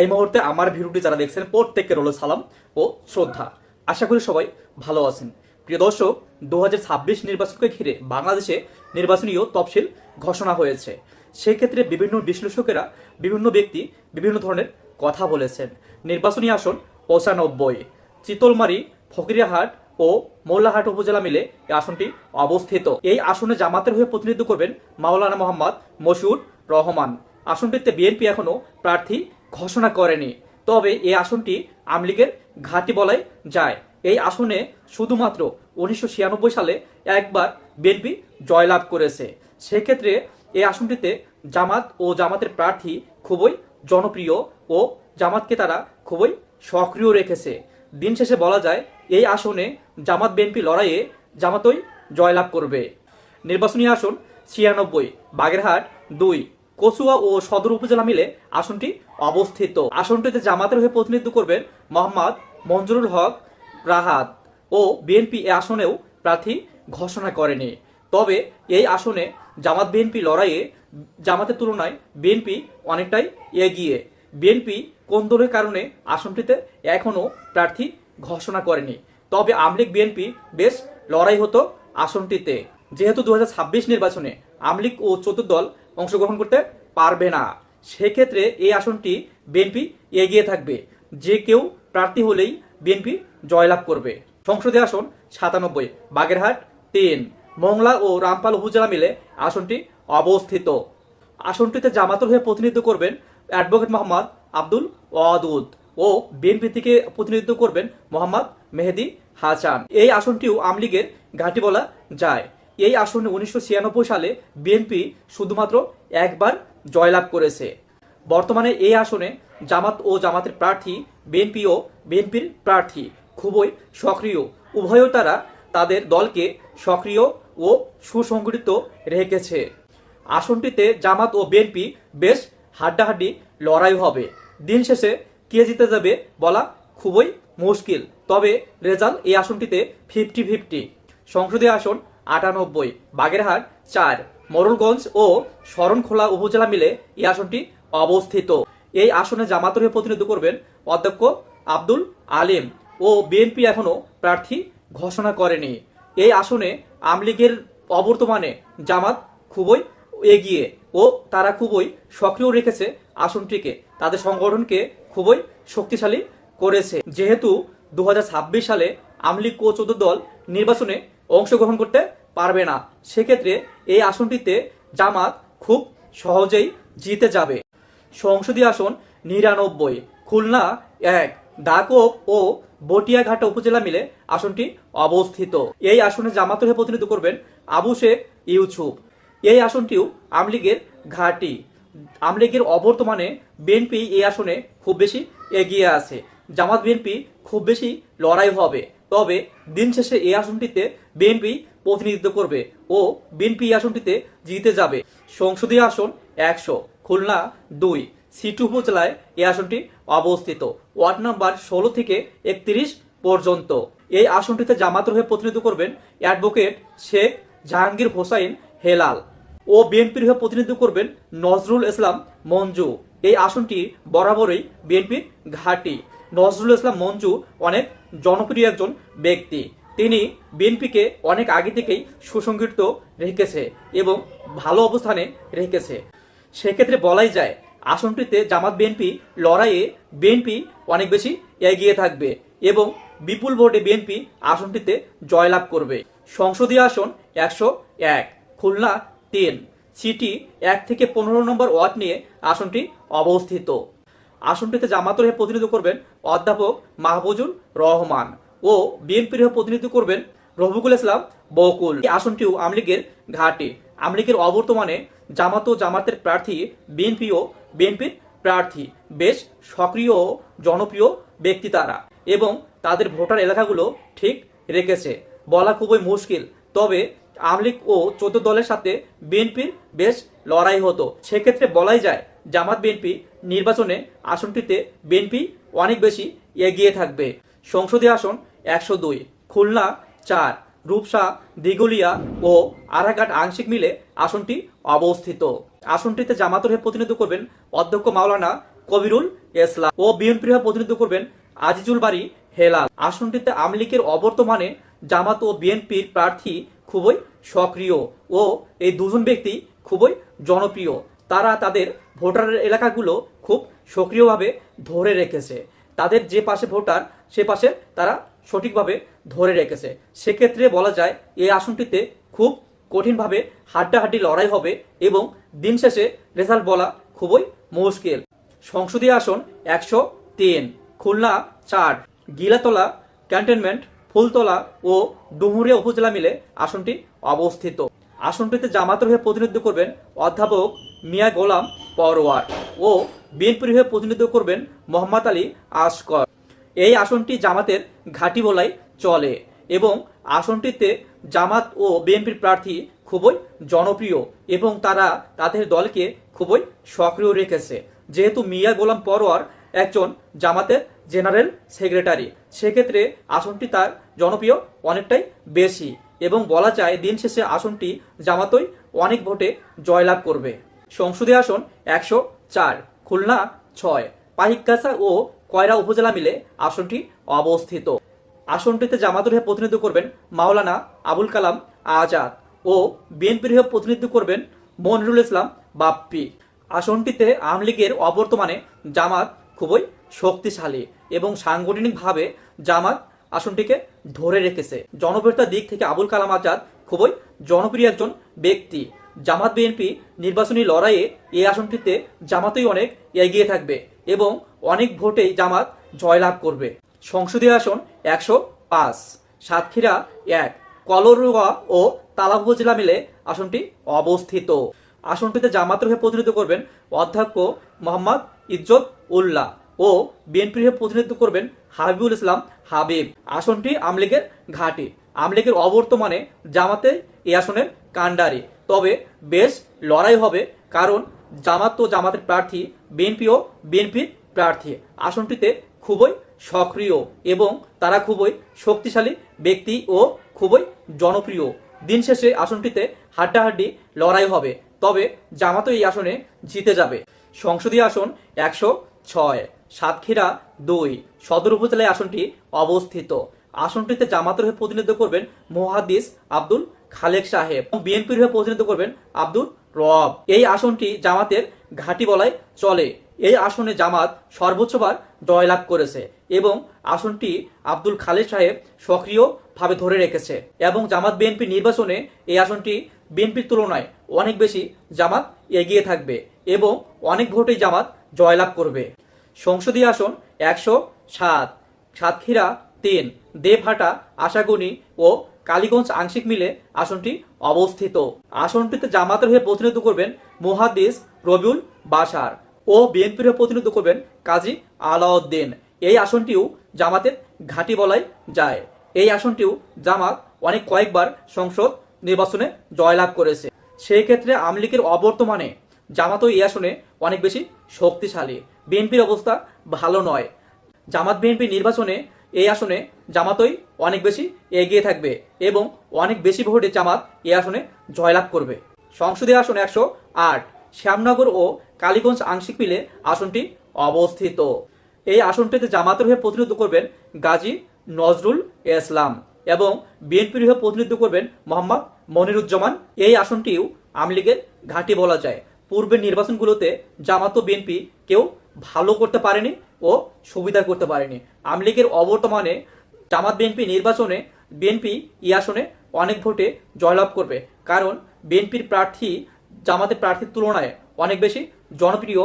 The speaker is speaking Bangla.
এই মুহূর্তে আমার ভিডিওটি যারা দেখছেন প্রত্যেকের রোল সালাম ও শ্রদ্ধা। আশা করি সবাই ভালো আছেন। প্রিয় দর্শক দু হাজার ছাব্বিশ নির্বাচনকে ঘিরে বাংলাদেশে নির্বাচনীয় তফসিল ঘোষণা হয়েছে। সেক্ষেত্রে বিভিন্ন বিশ্লেষকেরা বিভিন্ন ব্যক্তি বিভিন্ন ধরনের কথা বলেছেন। নির্বাচনী আসন পঁচানব্বই। চিতলমারি, ফকিরিয়াহাট ও মোল্লাহাট উপজেলা মিলে এই আসনটি অবস্থিত। এই আসনে জামাতের হয়ে প্রতিনিধিত্ব করবেন মাওলানা মোহাম্মদ মশুর রহমান। আসনটিতে বিএনপি এখনও প্রার্থী ঘোষণা করেনি। তবে এই আসনটি আমলিগের ঘাঁটি বলাই যায়। এই আসনে শুধুমাত্র উনিশশো ছিয়ানব্বই সালে একবার বিএনপি জয়লাভ করেছে। সেক্ষেত্রে এই আসনটিতে জামাত ও জামাতের প্রার্থী খুবই জনপ্রিয় ও জামাতকে তারা খুবই সক্রিয় রেখেছে। দিন শেষে বলা যায়, এই আসনে জামাত বিএনপি লড়াইয়ে জামাতই জয়লাভ করবে। নির্বাচনী আসন ছিয়ানব্বই, বাগেরহাট দুই। কচুয়া ও সদর উপজেলা মিলে আসনটি অবস্থিত। আসনটিতে জামাতের হয়ে প্রতিনিধিত্ব করবেন মোহাম্মদ মঞ্জুরুল হক, রাহাত ও বিএনপি এ আসনেও প্রার্থী ঘোষণা করেনি। তবে এই আসনে জামাত বিএনপি লড়াইয়ে জামাতের তুলনায় বিএনপি অনেকটাই এগিয়ে। বিএনপি কোন দলের কারণে আসনটিতে এখনও প্রার্থী ঘোষণা করেনি? তবে আমলিগ বিএনপি বেশ লড়াই হতো আসনটিতে। যেহেতু দু হাজার ছাব্বিশ নির্বাচনে আমলিক ও চতুর্থ দল অংশগ্রহণ করতে পারবে না। সেক্ষেত্রে এই আসনটি বিএনপি এগিয়ে থাকবে। যে কেউ প্রার্থী হলেই বিএনপি জয়লাভ করবে। সংসদে আসন সাতানব্বই, বাগেরহাট তিন, মংলা ও রামপাল উপজেলা মিলে আসনটি অবস্থিত। আসনটিতে জামাতুল হয়ে প্রতিনিধিত্ব করবেন অ্যাডভোকেট মোহাম্মদ আব্দুল ওয়াদুদ ও বিএনপি থেকে প্রতিনিধিত্ব করবেন মোহাম্মদ মেহেদি হাসান। এই আসনটিও আমলিগের ঘাঁটি বলা যায়। এই আসনে উনিশশো ছিয়ানব্বই সালে বিএনপি শুধুমাত্র একবার জয়লাভ করেছে। বর্তমানে এই আসনে জামাত ও জামাতের প্রার্থী, বিএনপি ও বিএনপির প্রার্থী খুবই সক্রিয়। উভয় তারা তাদের দলকে সক্রিয় ও সুসংগঠিত রেখেছে। আসনটিতে জামাত ও বিএনপি বেশ হাড্ডাহাড্ডি লড়াই হবে। দিন শেষে কে জিতে যাবে বলা খুবই মুশকিল। তবে রেজাল্ট এই আসনটিতে ফিফটি ফিফটি। সংসদীয় আসন আটানব্বই, বাগেরহাট চার, মোরলগঞ্জ ও শরণখোলা উপজেলা মিলে এই আসনটি অবস্থিত। এই আসনে জামাতের হয়ে প্রতিনিধিত্ব করবেন অধ্যক্ষ আব্দুল আলিম ও বিএনপি এখনও প্রার্থী ঘোষণা করেনি। এই আসনে আমলিগের অবর্তমানে জামাত খুবই এগিয়ে ও তারা খুবই সক্রিয় রেখেছে আসনটিকে। তাদের সংগঠনকে খুবই শক্তিশালী করেছে। যেহেতু দু হাজার ছাব্বিশ সালে আমলিগ ও চোদ্দ দল নির্বাচনে অংশগ্রহণ করতে পারবে না। সেক্ষেত্রে এই আসনটিতে জামাত খুব সহজেই জিতে যাবে। সংসদীয় আসন নিরানব্বই, খুলনা এক ডাকোপ ও বটিয়াঘাটা উপজেলা মিলে আসনটি অবস্থিত। এই আসনে জামাতের হয়ে প্রতিনিধিত্ব করবেন আবু শেখ ইউসুফ। এই আসনটিও আমলিগের ঘাঁটি। আমলিগের অবর্তমানে বিএনপি এই আসনে খুব বেশি এগিয়ে আছে। জামাত বিএনপি খুব বেশি লড়াই হবে। তবে দিন শেষে এই আসনটিতে বিএনপি প্রতিনিধিত্ব করবে ও বিএনপি এই আসনটিতে জিতে যাবে। সংসদীয় আসন একশো, খুলনা দুই, সিটু উপজেলায় এই আসনটি অবস্থিত। ওয়ার্ড নাম্বার ষোলো থেকে একত্রিশ পর্যন্ত। এই আসনটিতে জামাতের হয়ে প্রতিনিধিত্ব করবেন অ্যাডভোকেট শেখ জাহাঙ্গীর হোসাইন হেলাল ও বিএনপির হয়ে প্রতিনিধিত্ব করবেন নজরুল ইসলাম মঞ্জু। এই আসনটি বরাবরই বিএনপির ঘাঁটি। নজরুল ইসলাম মঞ্জু অনেক জনপ্রিয় একজন ব্যক্তি। তিনি বিএনপিকে অনেক আগে থেকেই সুসংগঠিত রেখেছে এবং ভালো অবস্থানে রেখেছে। সেক্ষেত্রে বলাই যায়, আসনটিতে জামাত বিএনপি লড়াইয়ে বিএনপি অনেক বেশি এগিয়ে থাকবে এবং বিপুল ভোটে বিএনপি আসনটিতে জয়লাভ করবে। সংসদীয় আসন একশো এক, খুলনা তিন, সিটি এক থেকে পনেরো নম্বর ওয়ার্ড নিয়ে আসনটি অবস্থিত। আসনটিতে জামাতের হয়ে প্রতিনিধিত্ব করবেন অধ্যাপক মাহবুজুর রহমান ও বিএনপির হয়ে প্রতিনিধিত্ব করবেন রফিকুল ইসলাম বকুল। এই আসনটিও আমলিগের ঘাটে। আমলিগের অবর্তমানে জামাত ও জামাতের প্রার্থী, বিএনপি ও বিএনপির প্রার্থী, বেশ সক্রিয় ও জনপ্রিয় ব্যক্তি তারা এবং তাদের ভোটার এলাকাগুলো ঠিক রেখেছে। বলা খুবই মুশকিল, তবে আমলিগ ও চোদ্দ দলের সাথে বিএনপির বেশ লড়াই হতো। সেক্ষেত্রে বলাই যায় জামাত বিএনপি নির্বাচনে আসনটিতে বিএনপি অনেক বেশি এগিয়ে থাকবে। সংসদীয় আসন একশো দুই, খুলনা চার, রূপসা দিগুলিয়া ও আরাঘাট আংশিক মিলে আসনটি অবস্থিত। আসনটিতে জামাতের হয়ে প্রতিনিধিত্ব করবেন অধ্যক্ষ মাওলানা কবিরুল ইসলাম ও বিএনপির হয়ে প্রতিনিধিত্ব করবেন আজিজুল বাড়ি হেলাল। আসনটিতে আওয়ামী লীগের অবর্তমানে জামাত ও বিএনপির প্রার্থী খুবই সক্রিয় ও এই দুজন ব্যক্তি খুবই জনপ্রিয়। তারা তাদের ভোটারের এলাকাগুলো খুব সক্রিয়ভাবে ধরে রেখেছে। তাদের যে পাশে ভোটার, সে পাশে তারা সঠিকভাবে ধরে রেখেছে। সেক্ষেত্রে বলা যায়, এই আসনটিতে খুব কঠিনভাবে হাড্ডাহাড্ডি লড়াই হবে এবং দিন শেষে রেজাল্ট বলা খুবই মুশকিল। সংসদীয় আসন একশো তিন, খুলনা চার, গিলাতলা ক্যান্টনমেন্ট, ফুলতলা ও ডুমুরিয়া উপজেলা মিলে আসনটি অবস্থিত। আসনটিতে জামাতের হয়ে প্রতিনিধিত্ব করবেন অধ্যাপক মিয়া গোলাম পরোয়ার ও বিএনপির হয়ে প্রতিনিধিত্ব করবেন মোহাম্মদ আলী আসকর এই আসনটি জামাতের ঘাঁটি বলাই চলে এবং আসনটিতে জামাত ও বিএনপির প্রার্থী খুবই জনপ্রিয় এবং তারা তাদের দলকে খুবই সক্রিয় রেখেছে। যেহেতু মিয়া গোলাম পরোয়ার একজন জামাতের জেনারেল সেক্রেটারি, সেক্ষেত্রে আসনটি তার জনপ্রিয় অনেকটাই বেশি এবং বলা যায় দিন শেষে আসনটি জামাতই অনেক ভোটে জয়লাভ করবে। সংসদীয় আসন একশো চার, খুলনা ছয় পাহিকাসা ও কয়রা উপজেলা মিলে আসনটি অবস্থিত। আসনটিতে জামাতের হয়ে প্রতিনিধিত্ব করবেন মাওলানা আবুল কালাম আজাদ ও বিএনপির হয়ে প্রতিনিধিত্ব করবেন মনিরুল ইসলাম বাপ্পি। আসনটিতে আওয়ামী লীগের অবর্তমানে জামাত খুবই শক্তিশালী এবং সাংগঠনিকভাবে জামাত আসনটিকে ধরে রেখেছে। জনপ্রিয়তার দিক থেকে আবুল কালাম আজাদ খুবই জনপ্রিয় একজন ব্যক্তি। জামাত বিএনপি নির্বাচনী লড়াইয়ে এই আসনটিতে জামাতই অনেক এগিয়ে থাকবে এবং অনেক ভোটেই জামাত জয়লাভ করবে। সংসদীয় আসন একশো পাঁচ, সাতক্ষীরা এক, কলরুয়া ও তালা উপজেলা মিলে আসনটি অবস্থিত। আসনটিতে জামাতের হয়ে প্রতিনিধিত্ব করবেন অধ্যক্ষ মোহাম্মদ ইজ্জত উল্লাহ ও বিএনপির হয়ে প্রতিনিধিত্ব করবেন হাবিবুল ইসলাম হাবিব। আসনটি আমলিগের ঘাঁটি আমলিগের অবর্তমানে জামাতে এই আসনের কাণ্ডারি। তবে বেশ লড়াই হবে, কারণ জামাত ও জামাতের প্রার্থী, বিএনপি ও বিএনপির প্রার্থী আসনটিতে খুবই সক্রিয় এবং তারা খুবই শক্তিশালী ব্যক্তি ও খুবই জনপ্রিয়। দিন শেষে আসনটিতে হাড্ডাহাড্ডি লড়াই হবে, তবে জামাতও এই আসনে জিতে যাবে। সংসদীয় আসন একশো ছয়, সাতক্ষীরা দুই, সদর উপজেলায় আসনটি অবস্থিত। আসনটিতে জামাতের হয়ে প্রতিনিধিত্ব করবেন মোহাদ্দিস আব্দুল খালেক সাহেব বিএনপির হয়ে প্রতিনিধিত্ব করবেন আব্দুল রব। এই আসনটি জামাতের ঘাঁটি বলায় চলে। এই আসনে জামাত সর্বোচ্চবার জয়লাভ করেছে এবং আসনটি আব্দুল খালেদ সাহেব সক্রিয়ভাবে ধরে রেখেছে এবং জামাত বিএনপি নির্বাচনে এই আসনটি বিএনপির তুলনায় অনেক বেশি জামাত এগিয়ে থাকবে এবং অনেক ভোটেই জামাত জয়লাভ করবে। সংসদীয় আসন একশো সাত, সাতক্ষীরা তিন, দেবহাটা, আশাগুনি ও কালীগঞ্জ আংশিক মিলে আসনটি অবস্থিত। আসনটিতে জামাতের হয়ে প্রতিনিধিত্ব করবেন মুহাদ্দিস রবিউল বাসার ও বিএনপির হয়ে প্রতিনিধিত্ব করবেন কাজী আলাউদ্দিন। এই আসনটিও জামাতের ঘাঁটি বলাই যায়। এই আসনটিও জামাত অনেক কয়েকবার সংসদ নির্বাচনে জয়লাভ করেছে। সেই ক্ষেত্রে আওয়ামী লীগের অবর্তমানে জামাতও এই আসনে অনেক বেশি শক্তিশালী। বিএনপির অবস্থা ভালো নয়। জামাত বিএনপি নির্বাচনে এই আসনে জামাতই অনেক বেশি এগিয়ে থাকবে এবং অনেক বেশি ভোটে জামাত এই আসনে জয়লাভ করবে। সংসদীয় আসন একশো আট, শ্যামনগর ও কালীগঞ্জ আংশিক মিলে আসনটি অবস্থিত। এই আসনটিতে জামাতের হয়ে প্রতিনিধিত্ব করবেন গাজী নজরুল ইসলাম এবং বিএনপির হয়ে প্রতিনিধিত্ব করবেন মোহাম্মদ মনিরুজ্জামান। এই আসনটিও আওয়ামী লীগের ঘাঁটি বলা যায়। পূর্বের নির্বাচনগুলোতে জামাত ও বিএনপি কেউ ভালো করতে পারেনি ও সুবিধা করতে পারেনি। আওয়ামী লীগের অবর্তমানে জামাত বিএনপি নির্বাচনে বিএনপি ই আসনে অনেক ভোটে জয়লাভ করবে। কারণ বিএনপির প্রার্থী জামাতের প্রার্থীর তুলনায় অনেক বেশি জনপ্রিয়